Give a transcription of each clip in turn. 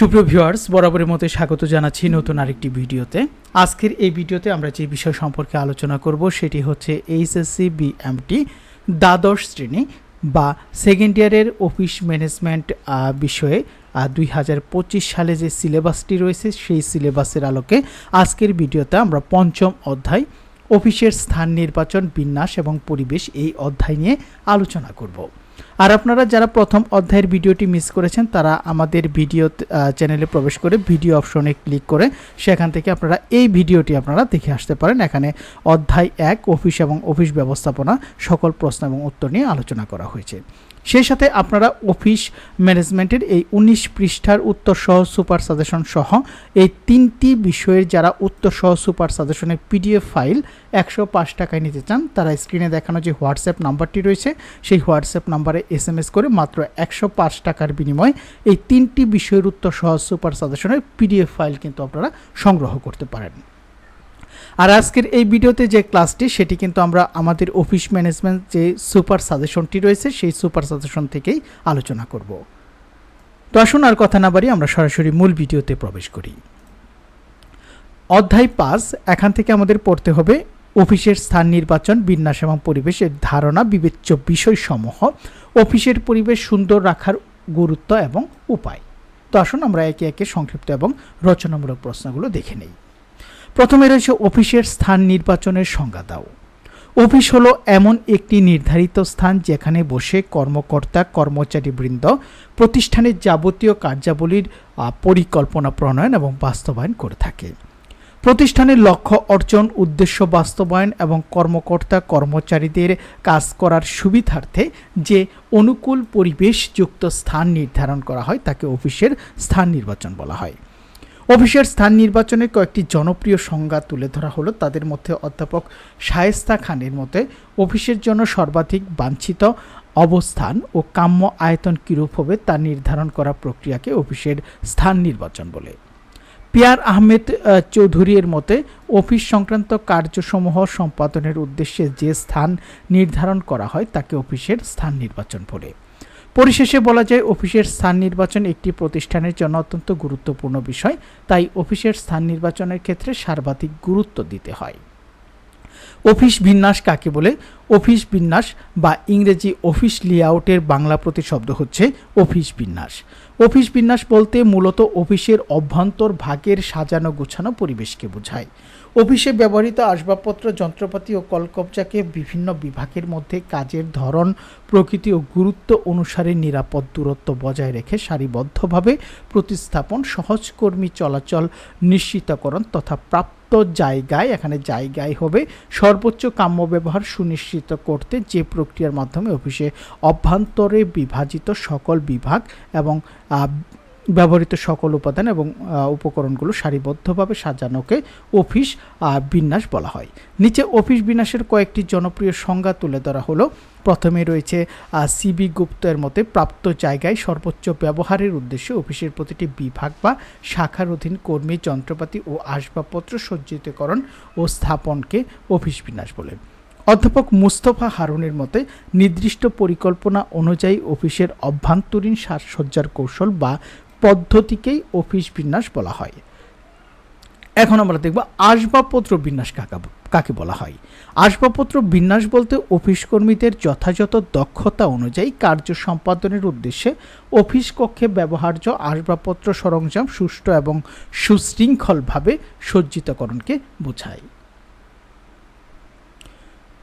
সুপ্রিয় ভিউয়ার্স, বরাবরের মতো স্বাগত জানাচ্ছি নতুন আরেকটি ভিডিওতে। আজকের এই ভিডিওতে আমরা যে বিষয় সম্পর্কে আলোচনা করব সেটি হচ্ছে এইচএসসি বিএমটি দ্বাদশ শ্রেণি বা সেকেন্ড ইয়ারের অফিস ম্যানেজমেন্ট বিষয়ে দুই হাজার পঁচিশ সালে যে সিলেবাসটি রয়েছে সেই সিলেবাসের আলোকে আজকের ভিডিওতে আমরা পঞ্চম অধ্যায়, অফিসের স্থান নির্বাচন, বিন্যাস এবং পরিবেশ এই অধ্যায় নিয়ে আলোচনা করব। আর আপনারা যারা প্রথম অধ্যায়ের ভিডিওটি মিস করেছেন, তারা আমাদের ভিডিও চ্যানেলে প্রবেশ করে ভিডিও অপশনে ক্লিক করে সেখান থেকে আপনারা এই ভিডিওটি আপনারা দেখে আসতে পারেন। এখানে অধ্যায় এক, অফিস এবং অফিস ব্যবস্থাপনা, সকল প্রশ্ন এবং উত্তর নিয়ে আলোচনা করা হয়েছে। সেই সাথে আপনারা অফিস ম্যানেজমেন্টের এই উনিশ পৃষ্ঠার উত্তর সহ সুপার সাজেশন সহ এই তিনটি বিষয়ের যারা উত্তর সহ সুপার সাজেশনের পিডিএফ ফাইল একশো পাঁচ টাকায় নিতে চান, তারা স্ক্রিনে দেখানো যে হোয়াটসঅ্যাপ নাম্বারটি রয়েছে, সেই হোয়াটসঅ্যাপ নাম্বারে এস এম এস করে মাত্র একশো পাঁচ টাকার বিনিময়ে এই তিনটি বিষয়ের উত্তর সহ সুপার সাজেশনের পিডিএফ ফাইল কিন্তু আপনারা সংগ্রহ করতে পারেন। আর আজকের এই ভিডিওতে যে ক্লাসটি, সেটি কিন্তু আমরা আমাদের অফিস ম্যানেজমেন্ট যে সুপার সাজেশনটি রয়েছে, সেই সুপার সাজেশন থেকেই আলোচনা করব। তো আসুন আর কথা না বাড়ি আমরা সরাসরি মূল ভিডিওতে প্রবেশ করি। অধ্যায় পাঁচ, এখান থেকে আমাদের পড়তে হবে অফিসের স্থান নির্বাচন, বিন্যাস এবং পরিবেশের ধারণা, বিবেচ্য বিষয়সমূহ, অফিসের পরিবেশ সুন্দর রাখার গুরুত্ব এবং উপায়। তো আসুন আমরা একে একে সংক্ষিপ্ত এবং রচনামূলক প্রশ্নগুলো দেখে নেই। প্রথমে রয়েছে অফিসের স্থান নির্বাচনের সংজ্ঞা দাও। অফিস হলো এমন একটি নির্ধারিত স্থান যেখানে বসে কর্মকর্তা, কর্মচারীবৃন্দ, প্রতিষ্ঠানের যাবতীয় কার্যাবলীর পরিকল্পনা প্রণয়ন এবং বাস্তবায়ন করে থাকে। প্রতিষ্ঠানের লক্ষ্য অর্জন, উদ্দেশ্য বাস্তবায়ন এবং কর্মকর্তা, কর্মচারীদের কাজ করার সুবিধার্থে যে অনুকূল পরিবেশযুক্ত স্থান নির্ধারণ করা হয়, তাকে অফিসের স্থান নির্বাচন বলা হয়। অফিসের স্থান নির্বাচনের কয়েকটি জনপ্রিয় সংজ্ঞা তুলে ধরা হলো। তাদের মধ্যে অধ্যাপক শায়েস্তা খানের মতে, অফিসের জন্য সর্বাধিক বাঞ্ছিত অবস্থান ও কাম্য আয়তন কিরূপ হবে তা নির্ধারণ করা প্রক্রিয়াকে অফিসের স্থান নির্বাচন বলে। পিয়ার আহমেদ চৌধুরীর মতে, অফিস সংক্রান্ত কার্যসমূহ সম্পাদনের উদ্দেশ্যে যে স্থান নির্ধারণ করা হয় তাকে অফিসের স্থান নির্বাচন বলে। পরিশেষে বলা যায়, অফিসের স্থান নির্বাচন একটি প্রতিষ্ঠানের জন্য অত্যন্ত গুরুত্বপূর্ণ বিষয়। তাই অফিসের স্থান নির্বাচনের ক্ষেত্রে সর্বাধিক গুরুত্ব দিতে হয়। অফিস বিন্যাস কাকে বলে? অফিস বিন্যাস বা ইংরেজি অফিস লেআউটের বাংলা প্রতিশব্দ হচ্ছে অফিস বিন্যাস। অফিস বিন্যাস বলতে মূলত অফিসের অভ্যন্তর ভাগের সাজানো গোছানো পরিবেশকে বোঝায়। অফিসে ব্যবহৃত আসবাবপত্র, যন্ত্রপাতি ও কলকবজাকে বিভিন্ন বিভাগের মধ্যে কাজের ধরন, প্রকৃতি ও গুরুত্ব অনুসারে নিরাপদ দূরত্ব বজায় রেখে সারিবদ্ধভাবে প্রতিস্থাপন সহজকর্মী চলাচল নিশ্চিতকরণ তথা প্রাপ্ত জায়গায়, এখানে জায়গায় হবে সর্বোচ্চ কাম্য ব্যবহার সুনিশ্চিত করতে যে প্রক্রিয়ার মাধ্যমে অফিসে অভ্যন্তরে বিভাজিত সকল বিভাগ এবং ব্যবহৃত সকল উপাদান এবং উপকরণগুলো সারিবদ্ধভাবে সাজানোকে অফিস বিন্যাস বলা হয়। নিচে অফিস বিন্যাসের কয়েকটি জনপ্রিয় সংজ্ঞা তুলে ধরা হলো। প্রথমে রয়েছে সিবি গুপ্তের মতে প্রাপ্ত জায়গায় সর্বোচ্চ ব্যবহারের উদ্দেশ্যে অফিসের প্রতিটি বিভাগ বা শাখার অধীন কর্মী, যন্ত্রপাতি ও আসবাবপত্র সজ্জিতকরণ ও স্থাপনকে অফিস বিন্যাস বলে। অধ্যাপক মুস্তফা হারুনের মতে নির্দিষ্ট পরিকল্পনা অনুযায়ী অফিসের অভ্যন্তরীণ সাজসজ্জার কৌশল বা পদ্ধতিকেই অফিস বিন্যাস বলা হয়। এখন আমরা দেখব আসবাবপত্র বিন্যাস কাকা কাকে বলা হয়। আসবাবপত্র বিন্যাস বলতে অফিস কর্মীদের যথাযথ দক্ষতা অনুযায়ী কার্য সম্পাদনের উদ্দেশ্যে অফিস কক্ষে ব্যবহার্য আসবাবপত্র সরঞ্জাম সুষ্ঠু এবং সুশৃঙ্খলভাবে সজ্জিতকরণকে বোঝায়।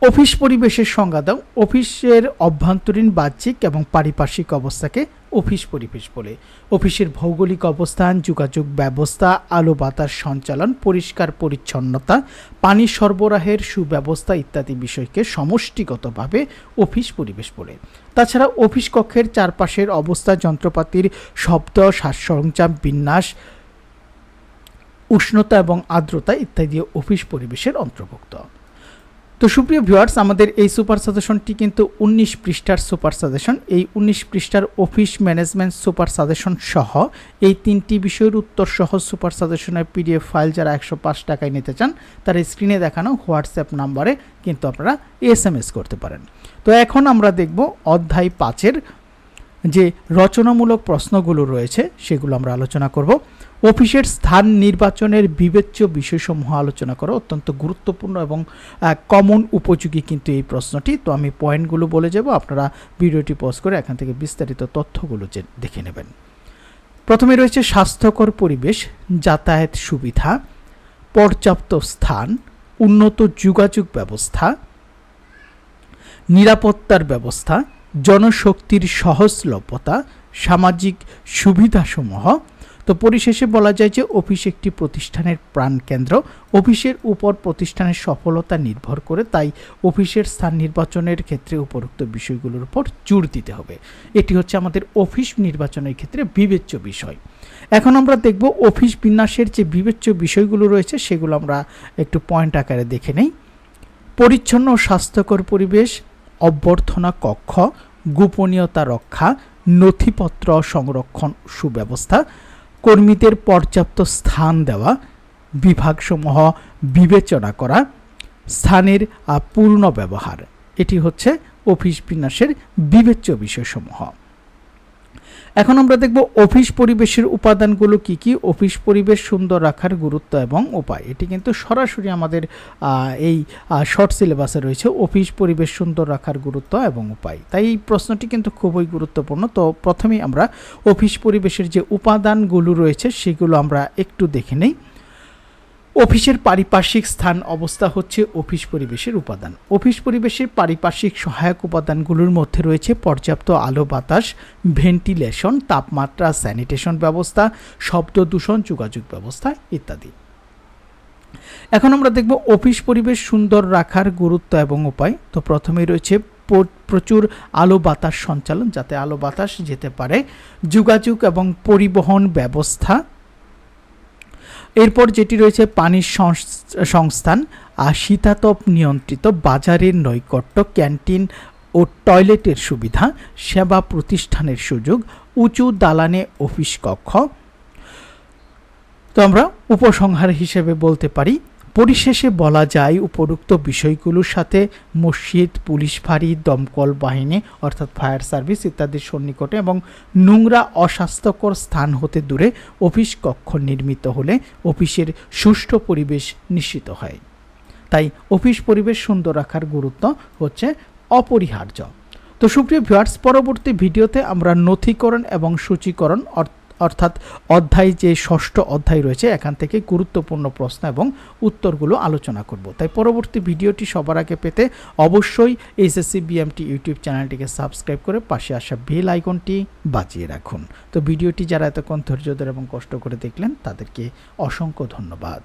অফিস পরিবেশের সংজ্ঞা দাও। অফিসের অভ্যন্তরীণ বাহ্যিক এবং পারিপার্শ্বিক অবস্থাকে অফিস পরিবেশ বলে। অফিসের ভৌগোলিক অবস্থান, যোগাযোগ ব্যবস্থা, আলো, বাতাস সঞ্চালন, পরিষ্কার পরিচ্ছন্নতা, পানি সরবরাহের সুব্যবস্থা ইত্যাদি বিষয়কে সমষ্টিগতভাবে অফিস পরিবেশ বলে। তাছাড়া অফিস কক্ষের চারপাশের অবস্থা, যন্ত্রপাতির শব্দ সাজ সরঞ্জাম বিন্যাস, উষ্ণতা এবং আর্দ্রতা ইত্যাদি অফিস পরিবেশের অন্তর্ভুক্ত। তো সুপ্রিয় ভিউয়ার্স আমাদের এই সুপার সাজেশনটি কিন্তু উনিশ পৃষ্ঠার সুপার সাজেশন এই উনিশ পৃষ্ঠার অফিস ম্যানেজমেন্ট সুপার সাজেশন সহ এই তিনটি বিষয়ের উত্তর সহ সুপার সাজেশনের পিডিএফ ফাইল যারা একশো পাঁচ টাকায় নিতে চান, তারা স্ক্রিনে দেখানো হোয়াটসঅ্যাপ নাম্বারে কিন্তু আপনারা এস করতে পারেন। তো এখন আমরা দেখব অধ্যায় পাঁচের যে রচনামূলক প্রশ্নগুলো রয়েছে, সেগুলো আমরা আলোচনা করব। অফিসের স্থান নির্বাচনের বিবেচ্য বিষয়সমূহ আলোচনা করা অত্যন্ত গুরুত্বপূর্ণ এবং কমন উপযোগী কিন্তু এই প্রশ্নটি। তো আমি পয়েন্টগুলো বলে যাব। আপনারা ভিডিওটি পজ করে এখান থেকে বিস্তারিত তথ্যগুলো দেখে নেবেন। প্রথমে রয়েছে স্বাস্থ্যকর পরিবেশ, যাতায়াত সুবিধা, পর্যাপ্ত স্থান, উন্নত যোগাযোগ ব্যবস্থা, নিরাপত্তার ব্যবস্থা, জনশক্তির সহজলভ্যতা, সামাজিক সুবিধাসমূহ তো পরিশেষে বলা যায় যে অফিস একটি প্রতিষ্ঠানের প্রাণকেন্দ্র। অফিসের উপর প্রতিষ্ঠানের সফলতা নির্ভর করে তাই অফিসের স্থান নির্বাচনের ক্ষেত্রে উপরোক্ত বিষয়গুলোর উপর জোর দিতে হবে। এটি হচ্ছে আমাদের অফিস নির্বাচনের ক্ষেত্রে বিবেচ্য বিষয়। এখন আমরা দেখব অফিস বিন্যাসের যে বিবেচ্য বিষয়গুলো রয়েছে সেগুলো আমরা একটু পয়েন্ট আকারে দেখে নেই। পরিচ্ছন্ন স্বাস্থ্যকর পরিবেশ, অভ্যর্থনা কক্ষ, গোপনীয়তা রক্ষা, নথিপত্র সংরক্ষণ সুব্যবস্থা কর্মীদের পর্যাপ্ত স্থান দেওয়া, বিভাগসমূহ বিবেচনা করা, স্থানের পূর্ণ ব্যবহার। এটি হচ্ছে অফিস বিন্যাসের বিবেচ্য বিষয়সমূহ। এখন আমরা দেখব অফিস পরিবেশের উপাদানগুলো কি কি, অফিস পরিবেশ সুন্দর রাখার গুরুত্ব এবং উপায়। এটি কিন্তু সরাসরি আমাদের এই শর্ট সিলেবাসে রয়েছে, অফিস পরিবেশ সুন্দর রাখার গুরুত্ব এবং উপায়। তাই এই প্রশ্নটি কিন্তু খুবই গুরুত্বপূর্ণ। তো প্রথমেই আমরা অফিস পরিবেশের যে উপাদানগুলো রয়েছে, সেগুলো আমরা একটু দেখে নেই। অফিসের পারিপার্শ্বিক স্থান অবস্থা হচ্ছে অফিস পরিবেশের উপাদান। অফিস পরিবেশের পারিপার্শ্বিক সহায়ক উপাদানগুলোর মধ্যে রয়েছে পর্যাপ্ত আলো, বাতাস, ভেন্টিলেশন, তাপমাত্রা, স্যানিটেশন ব্যবস্থা, শব্দ দূষণ, যোগাযোগ ব্যবস্থা ইত্যাদি। এখন আমরা দেখব অফিস পরিবেশ সুন্দর রাখার গুরুত্ব এবং উপায়। তো প্রথমেই রয়েছে প্রচুর আলো বাতাস সঞ্চালন, যাতে আলো বাতাস যেতে পারে। যোগাযোগ এবং পরিবহন ব্যবস্থা এরপর যেটি রয়েছে পানির সংস্থান আর শীতাতপ নিয়ন্ত্রিত বাজারের নৈকট্য, ক্যান্টিন ও টয়লেটের সুবিধা, সেবা প্রতিষ্ঠানের সুযোগ, উঁচু দালানে অফিস কক্ষ। তো আমরা উপসংহার হিসেবে বলতে পারি পরিশেষে বলা যায়, উপরোক্ত বিষয়গুলোর সাথে মসজিদ, পুলিশ ফাঁড়ি, দমকল বাহিনী, অর্থাৎ ফায়ার সার্ভিস ইত্যাদির সন্নিকটে এবং নোংরা, অস্বাস্থ্যকর স্থান হতে দূরে অফিস কক্ষ নির্মিত হলে অফিসের সুষ্ঠু পরিবেশ নিশ্চিত হয়। তাই অফিস পরিবেশ সুন্দর রাখার গুরুত্ব হচ্ছে অপরিহার্য। তো সুপ্রিয় ভিউয়ার্স পরবর্তী ভিডিওতে আমরা নথিকরণ এবং সূচীকরণ, অর্থাৎ অর্থাৎ অধ্যায় যে ষষ্ঠ অধ্যায় রয়েছে, এখান থেকে গুরুত্বপূর্ণ প্রশ্ন এবং উত্তরগুলো আলোচনা করব। তাই পরবর্তী ভিডিওটি সবার আগে পেতে অবশ্যই এইচএসসি বিএমটি ইউটিউব চ্যানেলটিকে সাবস্ক্রাইব করে পাশে আসা বেল আইকনটি বাজিয়ে রাখুন। তো ভিডিওটি যারা এতক্ষণ ধৈর্য ধরে এবং কষ্ট করে দেখলেন, তাদেরকে অসংখ্য ধন্যবাদ।